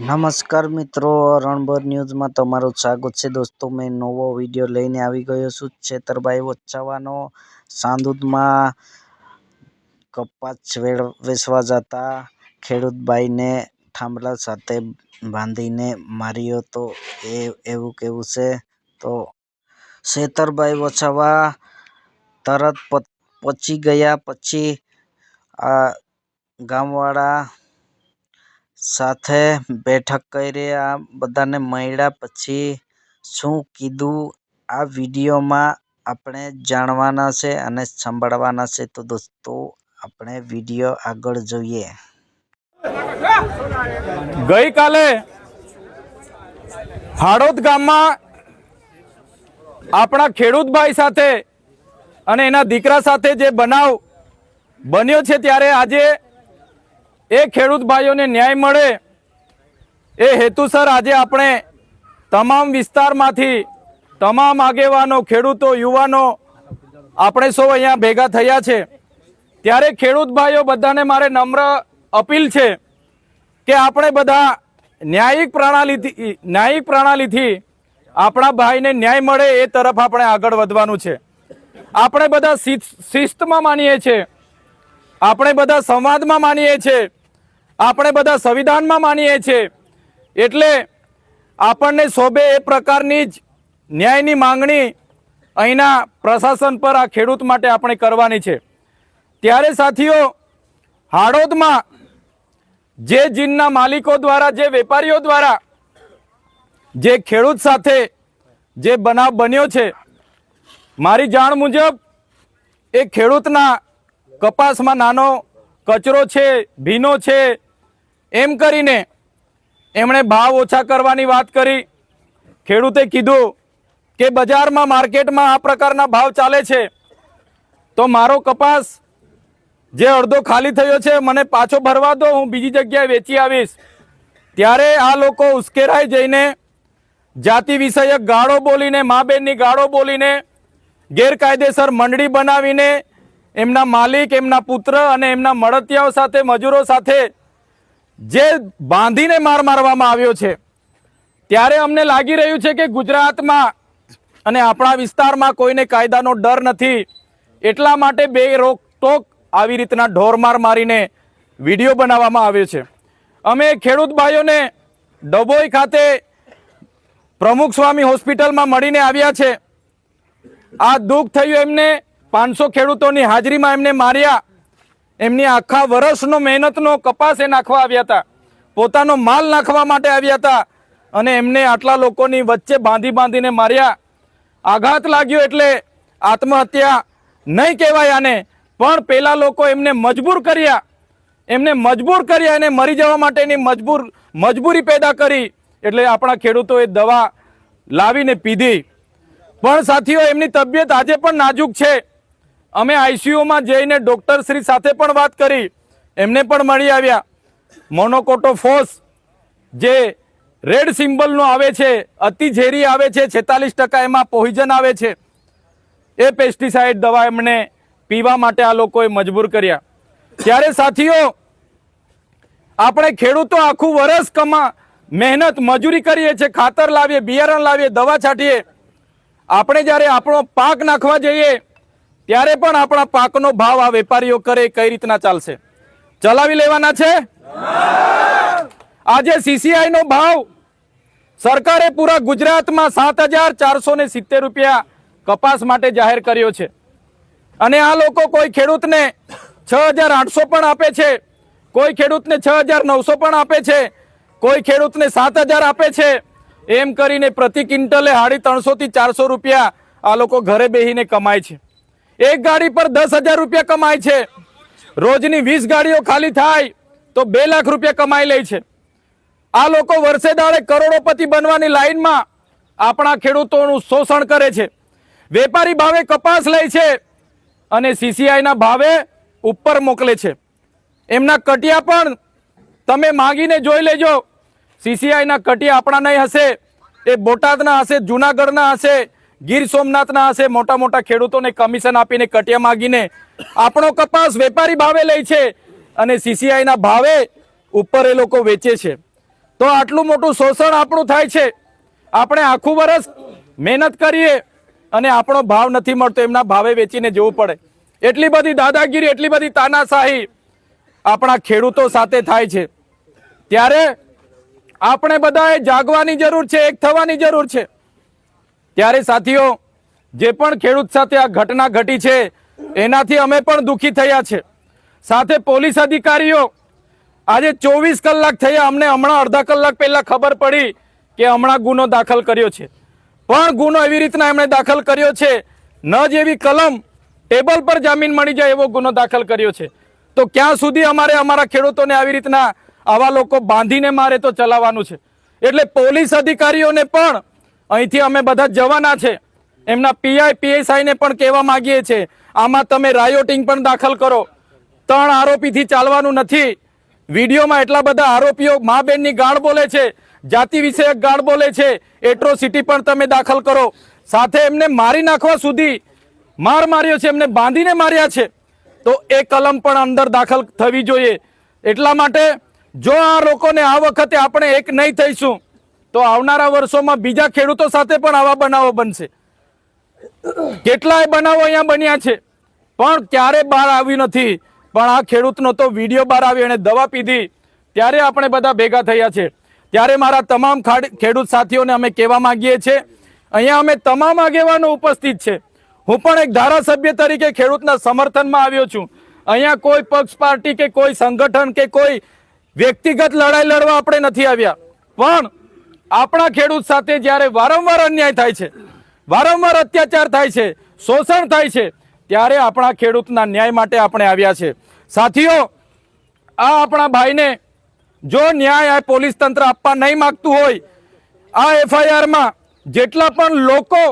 નમસ્કાર મિત્રો રણબર ન્યૂઝમાં તમારું સ્વાગત છે. દોસ્તો, મેં નવો વીડિયો લઈને આવી ગયો છું. છેતરભાઈ વચ્ચાવાનો. સાંદુદમાં કપાસ વેચવા જતા ખેડૂતભાઈને થાંભલા સાથે બાંધીને માર્યો તો એ, એવું કેવું છે? તો શેતરભાઈ વછાવા તરત પ- પહોંચી ગયા. પછી આ ગામવાળા સાથે બેઠક કરી આ બધાને મળ્યા પછી શું કીધું? આ વિડીયોમાં આપણે જાણવાના છે અને સાંભળવાના છે. તો દોસ્તો, આપણે વીડિયો આગળ જોઈએ. ગઈકાલે હાડોદ ગામમાં આપણા ખેડૂતભાઈ સાથે અને એના દીકરા સાથે જે બનાવ બન્યો છે, ત્યારે આજે એ ખેડૂત ભાઈઓને ન્યાય મળે એ હેતુસર આજે આપણે તમામ વિસ્તારમાંથી તમામ આગેવાનો, ખેડૂતો, યુવાનો આપણે સૌ અહીંયા ભેગા થયા છે. ત્યારે ખેડૂત ભાઈઓ બધાને મારે નમ્ર અપીલ છે કે આપણે બધા ન્યાયિક પ્રણાલીથી ન્યાયિક પ્રણાલીથી આપણા ભાઈને ન્યાય મળે એ તરફ આપણે આગળ વધવાનું છે. આપણે બધા શિસ્ત- શિસ્તમાં માનીએ છીએ. આપણે બધા સંવાદમાં માનીએ છીએ. આપણે બધા સંવિધાનમાં માનીએ છીએ. એટલે આપણને શોભે એ પ્રકારની જ ન્યાયની માંગણી અહીંના પ્રશાસન પર આ ખેડૂત માટે આપણે કરવાની છે. ત્યારે સાથીઓ, હાડોદમાં જે જીનના માલિકો દ્વારા, જે વેપારીઓ દ્વારા જે ખેડૂત સાથે જે બનાવ બન્યો છે, મારી જાણ મુજબ એ ખેડૂતના કપાસમાં નાનો કચરો છે, ભીનો છે એમ કરીને એમણે ભાવ ઓછા કરવાની વાત કરી. ખેડૂતે કીધું કે બજારમાં, માર્કેટમાં આ પ્રકારના ભાવ ચાલે છે. તો મારો કપાસ જે અડધો ખાલી થયો છે, મને પાછો ભરવા દો, હું બીજી જગ્યાએ વેચી આવીશ. ત્યારે આ લોકો ઉશ્કેરાઈ જઈને જાતિ વિષયક ગાળો બોલીને મા બેનની ગાળો બોલીને, ગેરકાયદેસર મંડળી બનાવીને, એમના માલિક, એમના પુત્ર અને એમના મળતિયાઓ સાથે, મજૂરો સાથે જે બાંધીને માર મારવામાં આવ્યો છે, ત્યારે અમને લાગી રહ્યું છે કે ગુજરાતમાં અને આપણા વિસ્તારમાં કોઈને કાયદાનો ડર નથી. એટલા માટે બે રોકટોક આવી રીતના ઢોરમાર મારીને વીડિયો બનાવવામાં આવ્યો છે. અમે ખેડૂત ભાઈઓને ડભોઈ ખાતે પ્રમુખ સ્વામી હોસ્પિટલમાં મળીને આવ્યા છે. આ દુઃખ થયું એમને, પાંચસો ખેડૂતોની હાજરીમાં એમને માર્યા. એમની આખા વર્ષનો મહેનતનો કપાસ એ નાખવા આવ્યા હતા. પોતાનો માલ નાખવા માટે આવ્યા હતા. અને એમને આટલા લોકોની વચ્ચે બાંધી બાંધીને માર્યા. આઘાત લાગ્યો એટલે આત્મહત્યા નહીં કહેવાય આને, પણ પેલા લોકો એમને મજબૂર કર્યા. એમને મજબૂર કર્યા એને મરી જવા માટેની મજબૂર, મજબૂરી પેદા કરી. એટલે આપણા ખેડૂતોએ દવા લાવીને પીધી. પણ સાથીઓ, એમની તબિયત આજે પણ નાજુક છે. અમે આઈસીયુમાં જઈને ડૉક્ટર શ્રી સાથે પણ વાત કરી. એમને પણ મળી આવ્યા. મોનોકોટોફોસ જે રેડ સિમ્બલનો આવે છે, અતિ ઝેરી આવે છે, છેતાલીસ ટકા એમાં પોઈઝન આવે છે. એ પેસ્ટિસાઇડ દવા એમને પીવા માટે આ લોકોએ મજબૂર કર્યા. ત્યારે સાથીઓ, આપણે ખેડૂતો આખું વરસ કમા મહેનત મજૂરી કરીએ છીએ, ખાતર લાવીએ, બિયારણ લાવીએ, દવા છાંટીએ. આપણે જ્યારે આપણો પાક નાખવા જઈએ ત્યારે પણ આપણા પાકનો ભાવ આ વેપારીઓ કરે, કઈ રીતના ચાલશે? ચલાવી લેવાના છે? આજે સીસીઆઈ નો ભાવ સરકારે પૂરા ગુજરાતમાં સાત હજાર ચારસો ને સિત્તેર રૂપિયા કપાસ માટે જાહેર કર્યો છે. અને આ લોકો કોઈ ખેડૂતને છ હજાર આઠસો પણ આપે છે, કોઈ ખેડૂતને છ હજાર નવસો પણ આપે છે, કોઈ ખેડૂતને સાત હજાર આપે છે. એમ કરીને પ્રતિ ક્વિન્ટલે સાડી ત્રણસો થી ચારસો રૂપિયા આ લોકો ઘરે બેસીને કમાય છે. એક ગાડી પર દસ હજાર રૂપિયા કમાય છે. રોજની વીસ ગાડીઓ ખાલી થાય તો બે લાખ રૂપિયા કમાઈ લે છે. આ લોકો વર્ષે દાડે કરોડોપતિ બનવાની લાઈનમાં આપણા ખેડૂતોનું શોષણ કરે છે. વેપારી ભાવે કપાસ લે છે અને સીસીઆઈના ભાવે ઉપર મોકલે છે. એમના કટિયા પણ તમે માગીને જોઈ લેજો. સીસીઆઈના કટિયા આપણા નહીં હશે, એ બોટાદના હશે, જુનાગઢના હશે ગીર સોમનાથના હશે મોટા મોટા ખેડૂતોને કમિશન આપીને કટિયા માગીને આપણો કપાસ વેપારી ભાવે લે છે અને સીસીઆઈના ભાવે ઉપર એ લોકો વેચે છે. તો આટલું મોટું શોષણ આપણું થાય છે. આપણે આખું વર્ષ મહેનત કરીએ અને આપણો ભાવ નથી મળતો, એમના ભાવે વેચીને જવું પડે. એટલી બધી દાદાગીરી, એટલી બધી તાનાશાહી આપણા ખેડૂતો સાથે થાય છે. ત્યારે આપણે બધાએ જાગવાની જરૂર છે, એક થવાની જરૂર છે. ત્યારે સાથીઓ, જે પણ ખેડૂત સાથે આ ઘટના ઘટી છે, એનાથી અમે પણ દુઃખી થયા છે. સાથે પોલીસ અધિકારીઓ, આજે ચોવીસ કલાક થયા, અમને હમણાં અડધા કલાક પહેલાં ખબર પડી કે હમણાં ગુનો દાખલ કર્યો છે. પણ ગુનો એવી રીતના એમણે દાખલ કર્યો છે, ન જેવી કલમ, ટેબલ પર જામીન મળી જાય એવો ગુનો દાખલ કર્યો છે. તો ક્યાં સુધી અમારે અમારા ખેડૂતોને આવી રીતના આવા લોકો બાંધીને મારે તો ચલાવવાનું છે. એટલે પોલીસ અધિકારીઓને પણ અહીંથી અમે બધા જવાના છે. એમના પીઆઈ પીએસઆઈ ને પણ કહેવા માંગીએ છીએ. આમાં તમે રાયોટિંગ પણ દાખલ કરો. ત્રણ આરોપીથી ચાલવાનું નથી. વિડીયોમાં એટલા બધા આરોપીઓ મા બહેનની ગાળ બોલે છે, જાતિ વિષયક ગાળ બોલે છે, એટ્રોસિટી પણ તમે દાખલ કરો. સાથે એમને મારી નાખવા સુધી માર માર્યો છે, એમને બાંધીને માર્યા છે. તો એ કલમ પણ અંદર દાખલ થવી જોઈએ. એટલા માટે જો આ લોકોને આ વખતે આપણે એક નહીં થઈશું તો આવનારા વર્ષોમાં બીજા ખેડૂતો સાથે પણ આવા બનાવો બનશે. કેટલાય બનાવો અહીંયા બન્યા છે. પણ ક્યારે બહાર આવ્યું નથી. પણ આ ખેડૂતનો તો વીડિયો બહાર આવ્યો એણે દવા પીધી. ત્યારે આપણે બધા ભેગા થયા છે. ત્યારે મારા તમામ ખાડ- ખેડૂત સાથીઓને અમે કહેવા માગીએ છીએ અહીંયા અમે તમામ આગેવાનો ઉપસ્થિત છે. હું પણ એક ધારાસભ્ય તરીકે ખેડૂતના સમર્થનમાં આવ્યો છું. અહીંયા કોઈ પક્ષ પાર્ટી કે કોઈ સંગઠન કે કોઈ વ્યક્તિગત લડાઈ લડવા આપણે નથી આવ્યા. પણ આપણા ખેડૂત સાથે જ્યારે વારંવાર અન્યાય થાય છે, વારંવાર અત્યાચાર થાય છે, શોષણ થાય છે, ત્યારે આપણા ખેડૂતના ન્યાય માટે આપણે આવ્યા છે. સાથીઓ, આ આપણા ભાઈને જો ન્યાય આ પોલીસ તંત્ર આપવા નહીં માંગતું હોય, આ એફઆઈઆરમાં જેટલા પણ લોકો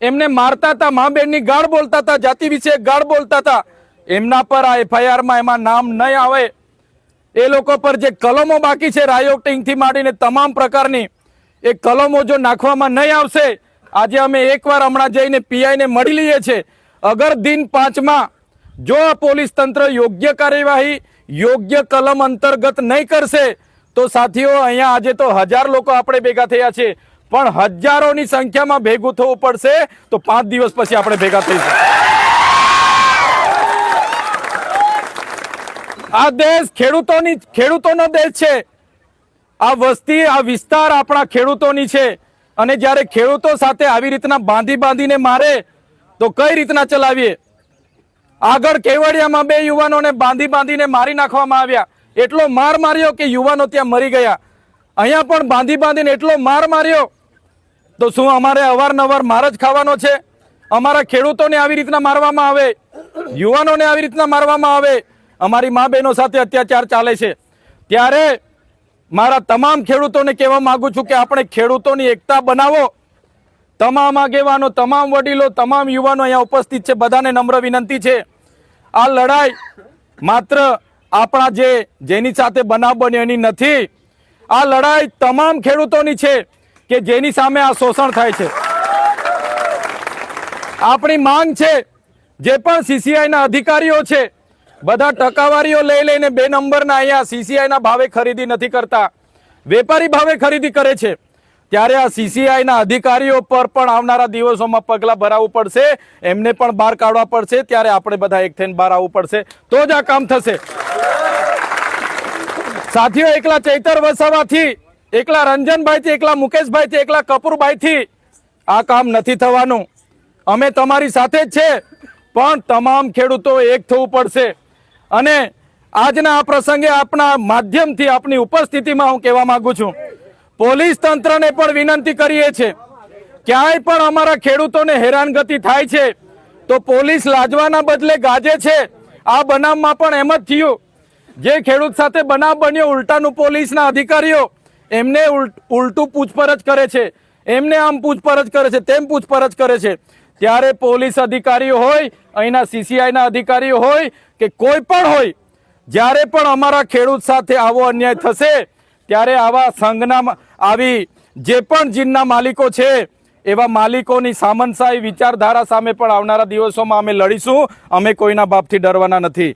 એમને મારતા હતા, મા બેનની ગાળ બોલતા હતા, જાતિ વિશે ગાળ બોલતા હતા, એમના પર આ એફઆઈઆરમાં એમાં નામ નહીં આવે. એ લોકો પર જે કલમો બાકી છે, રાયોટિંગથી માંડીને તમામ પ્રકારની એ કલમો જો નાખવામાં નહીં આવશે, આજે અમે એકવાર હમણાં જઈને પીઆઈને મળી લઈએ છીએ. અગર દિન પાંચમાં જો આ પોલીસ તંત્ર યોગ્ય કાર્યવાહી, યોગ્ય કલમ અંતર્ગત નહીં કરશે, તો સાથીઓ, અહીંયા આજે તો હજાર લોકો આપણે ભેગા થયા છે પણ હજારોની સંખ્યામાં ભેગું થવું પડશે, તો પાંચ દિવસ પછી આપણે ભેગા થઈશું. આ દેશ ખેડૂતોની, ખેડૂતોનો દેશ છે. આ વસ્તી, આ વિસ્તાર આપણા ખેડૂતોની છે. અને જ્યારે ખેડૂતો સાથે આવી રીતના બાંધી બાંધીને મારે, તો કઈ રીતના ચલાવીએ? આગળ કેવડિયામાં બે યુવાનોને બાંધી બાંધીને મારી નાખવામાં આવ્યા. એટલો માર માર્યો કે યુવાનો ત્યાં મરી ગયા. અહીંયા પણ બાંધી બાંધીને એટલો માર માર્યો. તો શું અમારે અવારનવાર માર જ ખાવાનો છે? અમારા ખેડૂતોને આવી રીતના મારવામાં આવે? યુવાનોને આવી રીતના મારવામાં આવે? અમારી મા બહેનો સાથે અત્યાચાર ચાલે છે. ત્યારે મારા તમામ ખેડૂતોને કહેવા માંગુ છું કે આપણે ખેડૂતોની એકતા બનાવો. તમામ આગેવાનો, તમામ વડીલો, તમામ યુવાનો અહીંયા ઉપસ્થિત છે. બધાને નમ્ર વિનંતી છે. આ લડાઈ માત્ર આપણા જે, જેની સાથે બનાવ બન્યો એની નથી. આ લડાઈ તમામ ખેડૂતોની છે કે જેની સામે આ શોષણ થાય છે. આપણી માંગ છે, જે પણ સીસીઆઈના અધિકારીઓ છે બધા ટકાવારીઓ લઈ લઈને બે નંબરના અહીંયા સીસીઆઈના ભાવે ખરીદી નથી કરતા. વેપારી ભાવે ખરીદી કરે છે. ત્યારે આ સીસીઆઈના અધિકારીઓ પર પણ આવનારા દિવસોમાં પગલાં ભરાવવું પડશે. એમને પણ બહાર કાઢવા પડશે. ત્યારે આપણે બધા એક થઈને બહાર આવવું પડશે. તો જ આ કામ થશે. સાથીઓ, એકલા ચૈતર વસાવાથી, એકલા રંજનભાઈથી, એકલા મુકેશભાઈથી, એકલા કપૂરભાઈથી આ કામ નથી થવાનું. અમે તમારી સાથે જ છે. પણ તમામ ખેડૂતો એક થવું પડશે. અને આજના આ પ્રસંગે આપણા માધ્યમથી આપની ઉપસ્થિતિમાં હું કહેવા માંગુ છું. પોલીસ તંત્રને પણ વિનંતી કરીએ છે. ક્યાંય પણ અમારા ખેડૂતોને હેરાનગતિ થાય છે, તો પોલીસ લાજવાના બદલે ગાજે છે. આ બનાવમાં પણ એમ જ થયું. જે ખેડૂત સાથે બનાવ બન્યો, ઉલટાનું પોલીસના અધિકારીઓ એમને ઉલટું પૂછપરછ કરે છે. એમને આમ પૂછપરછ કરે છે, તેમ પૂછપરછ કરે છે. ત્યારે પોલીસ અધિકારીઓ હોય, અહીંના સીસીઆઈના અધિકારીઓ હોય કે કોઈ પણ હોય, જ્યારે પણ અમારા ખેડૂત સાથે આવો અન્યાય થશે, ત્યારે આવા સંઘના આવી જે પણ જીનના માલિકો છે, એવા માલિકોની સામનશાહી વિચારધારા સામે પણ આવનારા દિવસોમાં અમે લડીશું. અમે કોઈના બાપથી ડરવાના નથી.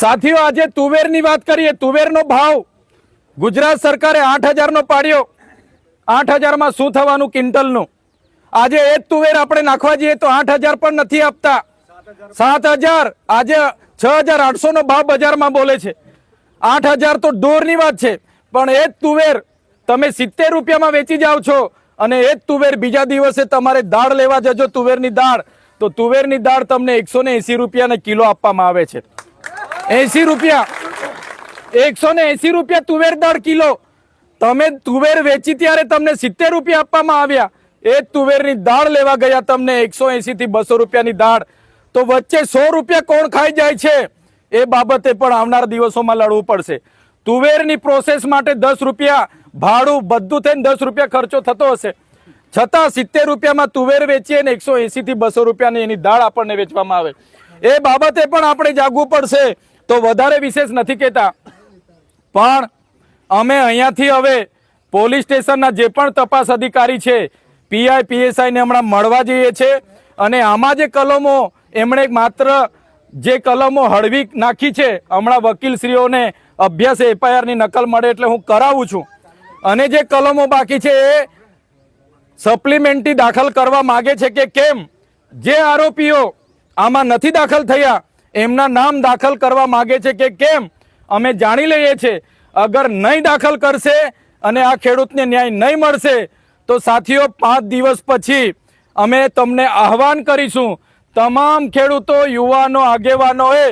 સાથીઓ, આજે તુવેરની વાત કરીએ. તુવેરનો ભાવ ગુજરાત સરકારે આઠ હજારનો પાડ્યો. આઠ હજારમાં શું થવાનું? ક્વિન્ટલનું. આજે એ તુવેર આપણે નાખવા જઈએ તો આઠ હજાર પણ નથી આપતા. સાત હજાર. આજે છ હજાર આઠસો નો ભાવ બજારમાં બોલે છે. આઠ હજાર તો દૂરની વાત છે. પણ એ જ તુવેર તમે સિત્તેર રૂપિયામાં વેચી જાઓ છો અને એ જ તુવેર બીજા દિવસે તમારે દાળ લેવા જજો તુવેરની દાળ. તો તુવેરની દાળ તમને એકસો ને એસી કિલો આપવામાં આવે છે. એસી રૂપિયા. એકસો ને રૂપિયા તુવેર દાળ કિલો. તમે તુવેર વેચી ત્યારે તમને સિત્તેર રૂપિયા આપવામાં આવ્યા. એ તુવેરની દાળ લેવા ગયા તમને એકસો એસી થી બસો રૂપિયાની દાળ. તો વચ્ચે સો રૂપિયા કોણ ખાઈ જાય છે? એ બાબતે પણ આવનાર દિવસોમાં લડવું પડશે. તુવેરની પ્રોસેસ માટે દસ રૂપિયા, ભાડું બધું થઈને દસ રૂપિયા ખર્ચો થતો હશે. છતાં સિત્તેર રૂપિયામાં તુવેર વેચીએ ને એકસો એસી થી બસો રૂપિયાની એની દાળ આપણને વેચવામાં આવે. એ બાબતે પણ આપણે જાગવું પડશે. તો વધારે વિશેષ નથી કહેતા. પણ અમે અહીંયાથી હવે પોલીસ સ્ટેશનના જે પણ તપાસ અધિકારી છે પીઆઈ પીએસઆઈને હમણાં મળવા જઈએ છે. અને આમાં જે કલમો, એમણે માત્ર જે કલમો હળવી નાખી છે, હમણાં વકીલશ્રીઓને અભ્યાસ એફઆઈઆરની નકલ મળે એટલે હું કરાવું છું. અને જે કલમો બાકી છે એ સપ્લિમેન્ટરી દાખલ કરવા માગે છે કે કેમ? જે આરોપીઓ આમાં નથી દાખલ થયા, એમના નામ દાખલ કરવા માગે છે કે કેમ? અમે જાણી લઈએ છીએ અગર નહીં દાખલ કરશે અને આ ખેડૂતને ન્યાય નહીં મળશે તો સાથીઓ, પાંચ દિવસ પછી અમે તમને આહવાન કરીશું, તમામ ખેડૂતો, યુવાનો, આગેવાનોએ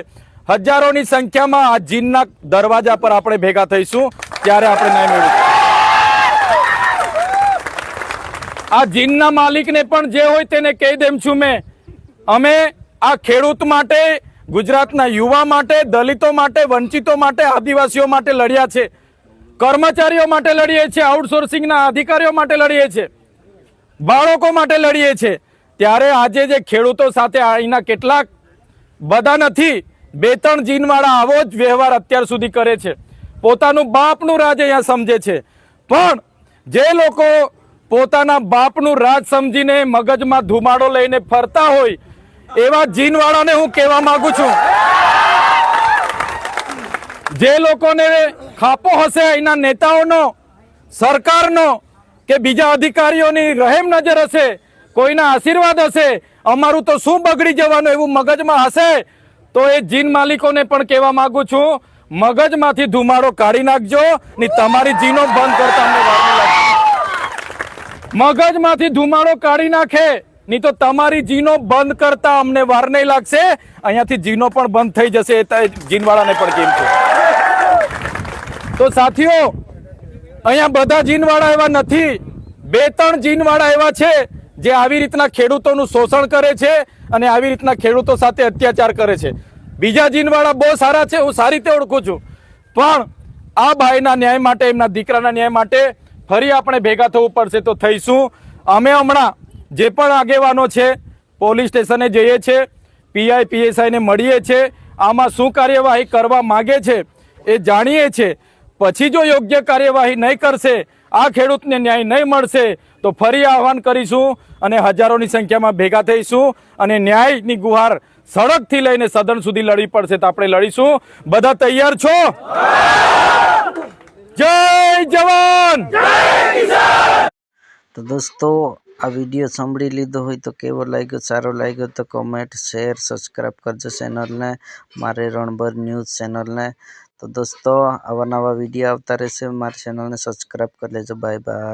હજારોની સંખ્યામાં આ જીનના દરવાજા પર આપણે ભેગા થઈશું, ત્યારે આપણે ન્યાય મેળવીશું. આ જીનના માલિકને પણ જે હોય તેને કહી દેમ છું મેં. અમે આ ખેડૂત માટે, ગુજરાતના યુવા માટે, દલિતો માટે, વંચિતો માટે, આદિવાસીઓ માટે લડ્યા છે. કર્મચારીઓ માટે લડીએ છીએ આઉટસોર્સિંગના અધિકારીઓ માટે લડીએ છીએ, બાળકો માટે લડીએ છીએ. ત્યારે આજે જે ખેડૂતો સાથે અહીંના કેટલાક બધા નથી, બે ત્રણ જીનવાળા આવો જ વ્યવહાર અત્યાર સુધી કરે છે. પોતાનું બાપનું રાજ અહીંયા સમજે છે. પણ જે લોકો પોતાના બાપનું રાજ સમજીને મગજમાં ધુમાડો લઈને ફરતા હોય, એવા જીનવાળાને હું કહેવા માગું છું. જે લોકોને ખાપો હશે અહીંના નેતાઓનો, સરકારનો કે બીજા અધિકારીઓની રહેમ નજર હશે, કોઈના આશીર્વાદ હશે, અમારું તો શું બગડી જવાનું એવું મગજમાં હશે, તો એ જીન માલિકોને પણ કહેવા માંગુ છું, મગજમાંથી ધુમાડો કાઢી નાખજો, ને તમારી જીનો બંધ કરતા. મગજમાંથી ધુમાડો કાઢી નાખે નહીં તો તમારી જીનો બંધ કરતા અમને વાર નહીં લાગશે, અહીંયાથી જીનો પણ બંધ થઈ જશે એ જીનવાળાને પણ કેમ છે તો સાથીઓ, અહીંયા બધા જીનવાળા એવા નથી. બે ત્રણ જીનવાળા એવા છે જે આવી રીતના ખેડૂતોનું શોષણ કરે છે અને આવી રીતના ખેડૂતો સાથે અત્યાચાર કરે છે. બીજા જીનવાળા બહુ સારા છે, હું સારી રીતે ઓળખું છું. પણ આ ભાઈના ન્યાય માટે, એમના દીકરાના ન્યાય માટે ફરી આપણે ભેગા થવું પડશે તો થઈશું. અમે હમણાં જે પણ આગેવાનો છે, પોલીસ સ્ટેશને જઈએ છીએ પીઆઈ, પીએસઆઈને મળીએ છીએ આમાં શું કાર્યવાહી કરવા માગે છે એ જાણીએ છીએ પછી જો યોગ્ય કાર્યવાહી નહીં કરશે, આ ખેડૂતને ન્યાય નહીં મળશે, તો ફરી આહવાન કરીશું અને હજારોની સંખ્યામાં ભેગા થઈશું અને ન્યાયની ગુહાર સડકથી લઈને સદન સુધી લડવી પડશે તો આપણે લડીશું. બધા તૈયાર છો? જય જવાન! તો દોસ્તો, આ વીડિયો સાંભળી લીધો હોય તો કેવો લાગ્યો, સારો લાગ્યો તો કોમેન્ટ શેર સબસ્ક્રાઈબ કરજો ચેનલને મારે રણબર ન્યૂઝ ચેનલને તો દોસ્તો આવા નવા વીડિયો આવતા રહેશે. મારી ચેનલને સબસ્ક્રાઈબ કરી લેજો. Bye bye